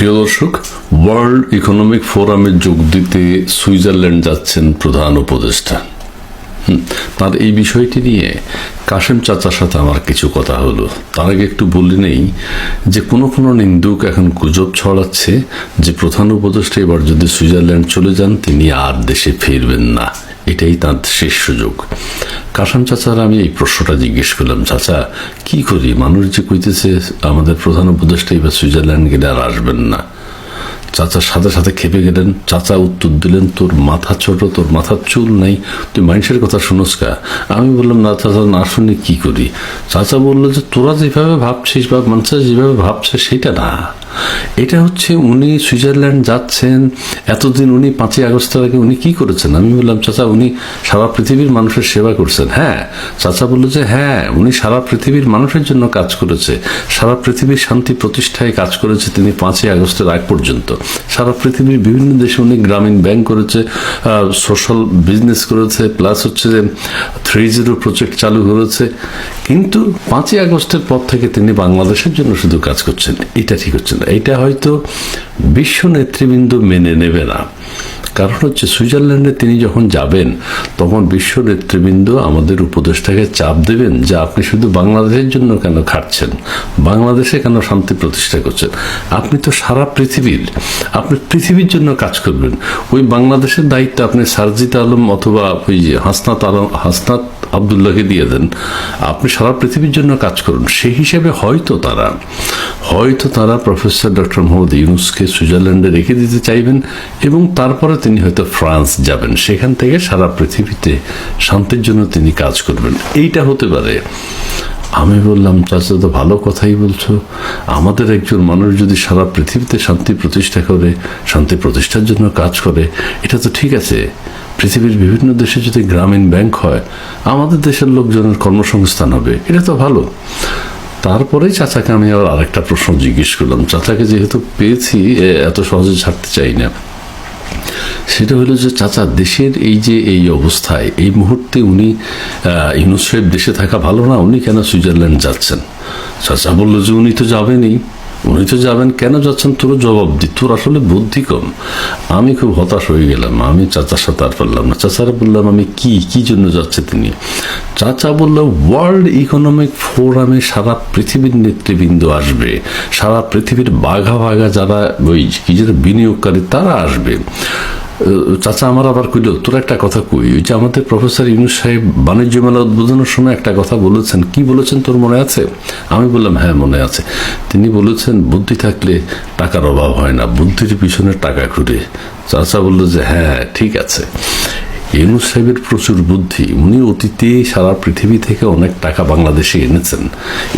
প্রিয় দর্শক world economic ফোরামে যোগ দিতে সুইজারল্যান্ড যাচ্ছেন প্রধান উপদেষ্টা। তার এই বিষয়টি নিয়ে কাশেম চাচার সাথে আমার কিছু কথা হলো। তার আগে একটু বলে নেই যে কোনো কোনো নিন্দুক এখন গুজব ছড়াচ্ছে যে প্রধান উপদেষ্টা এবার যদি সুইজারল্যান্ড চলে যান, তিনি আর দেশে ফিরবেন না। এটাই তার শেষ সুযোগ। কাসাম চাচার আমি এই প্রশ্নটা জিজ্ঞেস করলাম, চাচা, কি করি? মানুষ যে কইতেছে, আমাদের প্রধান উপদেষ্টা এবার সুইজারল্যান্ড গেলে আর আসবেন না। চাচার সাথে সাথে খেপে গেলেন। চাচা উত্তর দিলেন, তোর মাথা ছোট, তোর মাথার চুল নাই। তুই মানুষের কথা শুনোস কা? আমি বললাম, না চাচা, না শুনে কি করি? চাচা বলল যে, তোরা যেভাবে ভাবছিস বা মানুষ যেভাবে ভাবছে, সেটা না। এটা হচ্ছে উনি সুইজারল্যান্ড যাচ্ছেন, এতদিন উনি পাঁচই আগস্টের আগে উনি কি করেছেন? আমি বললাম, চাচা, উনি সারা পৃথিবীর মানুষের সেবা করছেন। হ্যাঁ। চাচা বলল যে হ্যাঁ উনি সারা পৃথিবীর মানুষের জন্য কাজ করেছে। সারা পৃথিবীর শান্তি প্রতিষ্ঠায় কাজ করেছে তিনি পাঁচই আগস্টের আগ পর্যন্ত। সারা পৃথিবীর বিভিন্ন দেশে অনেক গ্রামীণ ব্যাংক করেছে সোশ্যাল বিজনেস করেছে প্লাস হচ্ছে যে থ্রি জিরো প্রজেক্ট চালু করেছে। কিন্তু পাঁচই আগস্টের পর থেকে তিনি বাংলাদেশের জন্য শুধু কাজ করছেন। এটা ঠিক হচ্ছে না। এটা হয়তো বিশ্ব নেতৃবৃন্দ মেনে নেবে না। কারণ হচ্ছে সুইজারল্যান্ডে তিনি যখন যাবেন, তখন বিশ্ব নেতৃবৃন্দ আমাদের উপদেষ্টাকে চাপ দেবেন যে আপনি শুধু বাংলাদেশের জন্য কেন খাটছেন? বাংলাদেশে কেন শান্তি প্রতিষ্ঠা করছেন? আপনি তো সারা পৃথিবীর, আপনি পৃথিবীর জন্য কাজ করবেন। ওই বাংলাদেশের দায়িত্ব আপনি সারজিত আলম অথবা ওই যে হাসনাত আলম, হাসনাত আবদুল্লাহকে দিয়ে দেন। আপনি সারা পৃথিবীর জন্য কাজ করুন। সেই হিসেবে হয়তো তারা হয়তো তারা প্রফেসর ডক্টর মোহাম্মদ ইউনুসকে সুইজারল্যান্ডে রেখে দিতে চাইবেন এবং তারপরে তিনি হয়তো ফ্রান্স যাবেন। সেখান থেকে সারা পৃথিবীতে শান্তির জন্য তিনি কাজ করবেন। এইটা হতে পারে। আমি বললাম, চাচা তো ভালো কথাই বলছো। আমাদের একজন মানুষ যদি সারা পৃথিবীতে শান্তি প্রতিষ্ঠা করে, শান্তি প্রতিষ্ঠার জন্য কাজ করে, এটা তো ঠিক আছে। পৃথিবীর বিভিন্ন দেশে যদি গ্রামীণ ব্যাংক হয়, আমাদের দেশের লোকজনের কর্মসংস্থান হবে। এটা তো ভালো। তারপরেই চাচাকে আমি আবার আরেকটা প্রশ্ন জিজ্ঞেস করলাম। চাচাকে যেহেতু পেয়েছি এত সহজে ছাড়তে চাই না। সেটা হলো যে চাচা, দেশের এই যে এই অবস্থায়, এই মুহূর্তে উনি ইউনুস দেশে থাকা ভালো না, উনি কেন সুইজারল্যান্ড যাচ্ছেন? চাচা বলল যে উনি তো যাবেনই। উনি তো যাবেন, কেন যাচ্ছেন? তোর জবাব দি। তোর আসলে বুদ্ধি কম। আমি খুব হতাশ হয়ে গেলাম। আমি চাচার সাথে আর পারলাম না। চাচারা বললাম, আমি কি কি জন্য যাচ্ছে তিনি? চাচা বলল ওয়ার্ল্ড ইকোনমিক ফোরামে সারা পৃথিবীর নেতৃবৃন্দ আসবে। সারা পৃথিবীর বাঘা বাঘা যারা ওই কি যেন বিনিয়োগকারী, তারা আসবে। চাচা, আমার আবার কইল তোর একটা কথা কই, ওই যে আমাদের প্রফেসর ইউনুস সাহেব বাণিজ্য মেলা উদ্বোধনের সময় একটা কথা বলেছেন। কি বলেছেন তোর মনে আছে? আমি বললাম হ্যাঁ মনে আছে। তিনি বলেছেন, বুদ্ধি থাকলে টাকার অভাব হয় না, বুদ্ধির পিছনে টাকা ঘুরে চাচা বলল যে হ্যাঁ ঠিক আছে। ইউনুস সাহেবের প্রচুর বুদ্ধি, উনি অতীতে সারা পৃথিবী থেকে অনেক টাকা বাংলাদেশে এনেছেন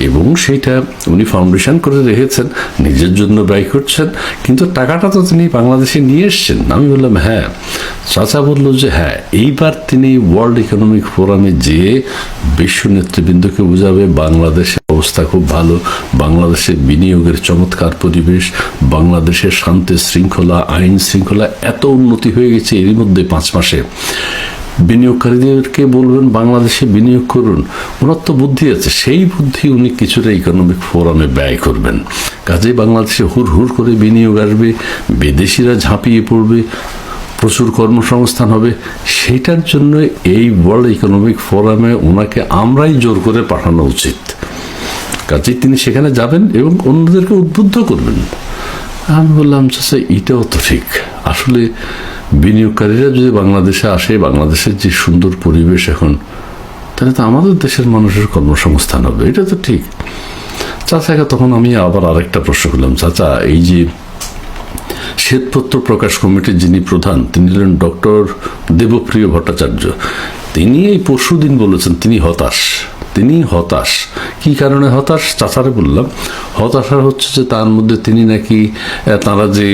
এবং সেটা উনি ফাউন্ডেশন করে রেখেছেন, নিজের জন্য ব্যয় করছেন, কিন্তু টাকাটা তো তিনি বাংলাদেশে নিয়ে এসছেন। আমি বললাম হ্যাঁ। চাচা বলল যে হ্যাঁ এইবার তিনি ওয়ার্ল্ড ইকোনমিক ফোরামে যেয়ে বিশ্ব নেতৃবৃন্দকে বোঝাবে, বাংলাদেশের অবস্থা খুব ভালো, বাংলাদেশের বিনিয়োগের চমৎকার পরিবেশ, বাংলাদেশের শান্তি শৃঙ্খলা, আইন শৃঙ্খলা এত উন্নতি হয়ে গেছে এরই মধ্যে পাঁচ মাসে। বিনিয়োগকারীদেরকে বলবেন, বাংলাদেশে বিনিয়োগ করুন। ওনার তো বুদ্ধি আছে। সেই বুদ্ধি উনি কিছুটা ইকোনমিক ফোরামে ব্যয় করবেন। কাজেই বাংলাদেশে হুর হুর করে বিনিয়োগ আসবে, বিদেশিরা ঝাঁপিয়ে পড়বে, প্রচুর কর্মসংস্থান হবে। সেটার জন্য এই ওয়ার্ল্ড ইকোনমিক ফোরামে ওনাকে আমরাই জোর করে পাঠানো উচিত। কাজেই তিনি সেখানে যাবেন এবং অন্যদেরকে উদ্বুদ্ধ করবেন। আমি বললাম চাচা এটাও তো ঠিক। আসলে বিনিয়োগকারীরা যদি বাংলাদেশে আসে, বাংলাদেশের যে সুন্দর পরিবেশ এখন, তাহলে তো আমাদের দেশের মানুষের কর্মসংস্থান হবে, এটা তো ঠিক। চাচাকে তখন আমি আবার আরেকটা প্রশ্ন করলাম। চাচা, এই যে শ্বেতপত্র প্রকাশ কমিটির যিনি প্রধান, তিনি হলেন ডক্টর দেবপ্রিয় ভট্টাচার্য, তিনি এই পরশুদিন বলেছেন তিনি হতাশ। তিনি হতাশ। কি কারণে হতাশ? চাচারে বললাম, হতাশা হচ্ছে যে তার মধ্যে তিনি নাকি তারা যে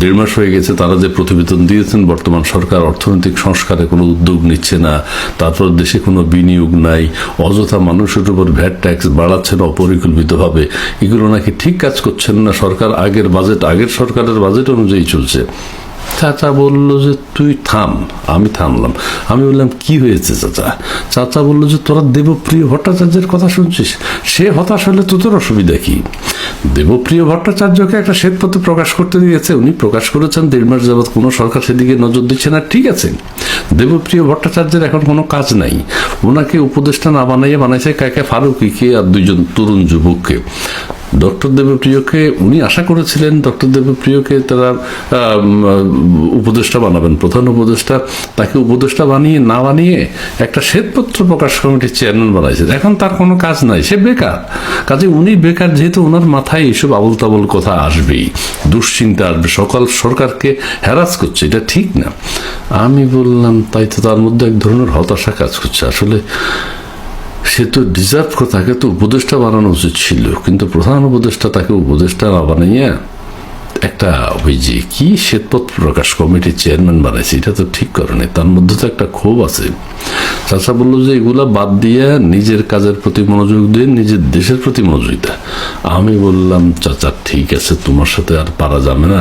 দেড় মাস হয়ে গেছে, তারা যে প্রতিবেদন দিয়েছেন, বর্তমান সরকার অর্থনৈতিক সংস্কারে কোনো উদ্যোগ নিচ্ছে না, তারপর দেশে কোনো বিনিয়োগ নাই, অযথা মানুষের উপর ভ্যাট ট্যাক্স বাড়াচ্ছেন অপরিকল্পিতভাবে, এগুলো নাকি ঠিক কাজ করছেন না সরকার আগের বাজেট, আগের সরকারের বাজেট অনুযায়ী চলছে। চাচা বলল যে, তুই থাম। আমি থামলাম। আমি বললাম, কি হয়েছে চাচা? চাচা বলল যে, তোরা দেবপ্রিয় ভট্টাচার্যের কথা শুনছিস? সে হতাশ হলে তো তোর অসুবিধা কি? দেবপ্রিয় ভট্টাচার্যকে একটা শ্বেতপত্র প্রকাশ করতে দিয়েছে। উনি প্রকাশ করেছেন, দেড় মাস যাবৎ কোনো সরকার সেদিকে নজর দিচ্ছে না, ঠিক আছে। দেবপ্রিয় ভট্টাচার্যের এখন কোনো কাজ নাই। ওনাকে উপদেষ্টা না বানাইয়ে বানাইছে কাকে ফারুকিকে আর দুইজন তরুণ যুবককে। ডক্টর দেবপ্রিয়কে উনি আশা করেছিলেন, ডক্টর দেবপ্রিয়কে তারা উপদেষ্টা বানাবেন, প্রধান উপদেষ্টা। তাকে উপদেষ্টা বানিয়ে, না বানিয়ে একটা শ্বেতপত্র প্রকাশ কমিটির চেয়ারম্যান বানাইছে এখন তার কোনো কাজ নাই, সে বেকার। কাজে উনি বেকার, যেহেতু ওনার মাথায় এইসব আবল তাবল কথা আসবেই। দুশ্চিন্তা আসবে, সকাল সরকারকে হ্যারাস করছে, এটা ঠিক না। আমি বললাম, তাই তো তার মধ্যে এক ধরনের হতাশা কাজ করছে। আসলে সে তো ডিজার্ভ তাকে তো উপদেষ্টা বানানো উচিত ছিল, কিন্তু প্রধান উপদেষ্টা তাকে উপদেষ্টা না বানাইয়া একটা ওই যে কি শ্বেতপত্র প্রকাশ কমিটির চেয়ারম্যান বানাইছে, এটা তো ঠিক করে নাই। তার মধ্যে তো একটা ক্ষোভ আছে। চাচা বলল যে এগুলা বাদ দিয়ে নিজের কাজের প্রতি মনোযোগ দিয়ে নিজের দেশের প্রতি মনোযোগ দেয় আমি বললাম, চাচা, ঠিক আছে, তোমার সাথে আর পারা যাবে না।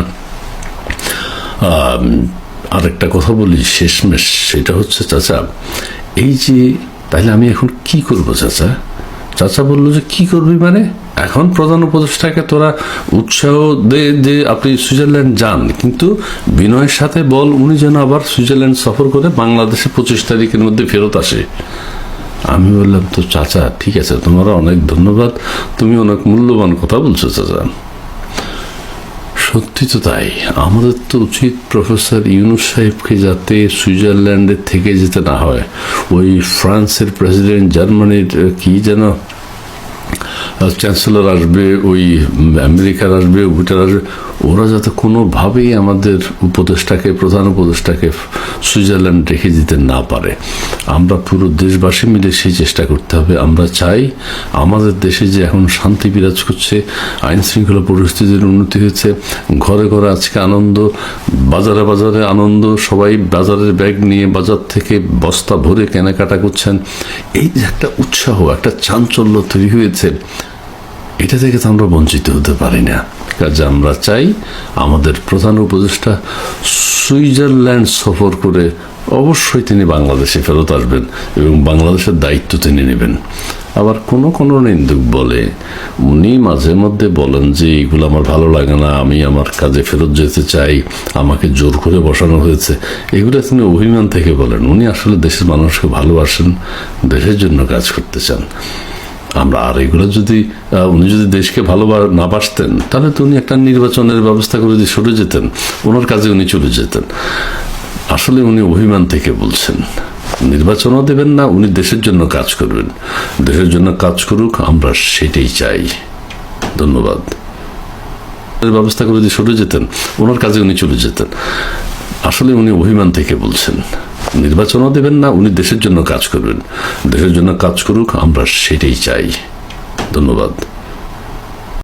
আরেকটা কথা বলি, শেষমেশ সেটা হচ্ছে, চাচা, এই যে তাহলে আমি এখন কি করব, চাচা? চাচা বলল যে, কি করবি মানে? এখন প্রধান উপদেষ্টাকে তোরা উৎসাহ দে যে আপনি সুইজারল্যান্ড যান। কিন্তু বিনয়ের সাথে বল, উনি যেন আবার সুইজারল্যান্ড সফর করে বাংলাদেশে পঁচিশ তারিখের মধ্যে ফেরত আসে। আমি বললাম, তো চাচা, ঠিক আছে, তোমার অনেক ধন্যবাদ। তুমি অনেক মূল্যবান কথা বলছো, চাচা। সত্যি তাই। আমাদের তো উচিত প্রফেসর ইউনুস সাহেবকে যাতে সুইজারল্যান্ডের থেকে যেতে না হয়। ওই ফ্রান্সের প্রেসিডেন্ট জার্মানির কি যেন চ্যান্সেলর আসবে, ওই আমেরিকার আসবে ওইটার আসবে ওরা যাতে কোনোভাবেই আমাদের উপদেষ্টাকে, প্রধান উপদেষ্টাকে সুইজারল্যান্ড রেখে দিতে না পারে। আমরা পুরো দেশবাসী মিলে সেই চেষ্টা করতে হবে। আমরা চাই আমাদের দেশে যে এখন শান্তি বিরাজ করছে, আইন শৃঙ্খলা পরিস্থিতির উন্নতি হয়েছে, ঘরে ঘরে আজকে আনন্দ, বাজারে বাজারে আনন্দ, সবাই বাজারের ব্যাগ নিয়ে বাজার থেকে বস্তা ভরে কেনাকাটা করছেন। এই যে একটা উৎসাহ, একটা চাঞ্চল্য তৈরি হয়েছে, এটা থেকে তো আমরা বঞ্চিত হতে পারি না। কাজে আমরা চাই আমাদের প্রধান উপদেষ্টা সুইজারল্যান্ড সফর করে অবশ্যই তিনি বাংলাদেশে ফেরত আসবেন এবং বাংলাদেশের দায়িত্ব তিনি নেবেন। আবার কোনো কোনো নিন্দুক বলে, উনি মাঝে মধ্যে বলেন যে এইগুলো আমার ভালো লাগে না, আমি আমার কাজে ফেরত যেতে চাই, আমাকে জোর করে বসানো হয়েছে। এগুলো তিনি অভিমান থেকে বলেন। উনি আসলে দেশের মানুষকে ভালোবাসেন, দেশের জন্য কাজ করতে চান। আমরা আর এগুলো যদি উনি যদি দেশকে ভালো না বাসতেন তাহলে তো উনি একটা নির্বাচনের ব্যবস্থা করে যদি সরে যেতেন, ওনার কাজে উনি চলে যেতেন। আসলে উনি অভিমান থেকে বলছেন, নির্বাচনও দেবেন না, উনি দেশের জন্য কাজ করবেন। দেশের জন্য কাজ করুক, আমরা সেটাই চাই। ধন্যবাদ। ব্যবস্থা করে যদি সরে যেতেন, ওনার কাজে উনি চলে যেতেন। আসলে উনি অভিমান থেকে বলছেন। নির্বাচনও দেবেন না, উনি দেশের জন্য কাজ করবেন। দেশের জন্য কাজ করুক, আমরা সেটাই চাই। ধন্যবাদ।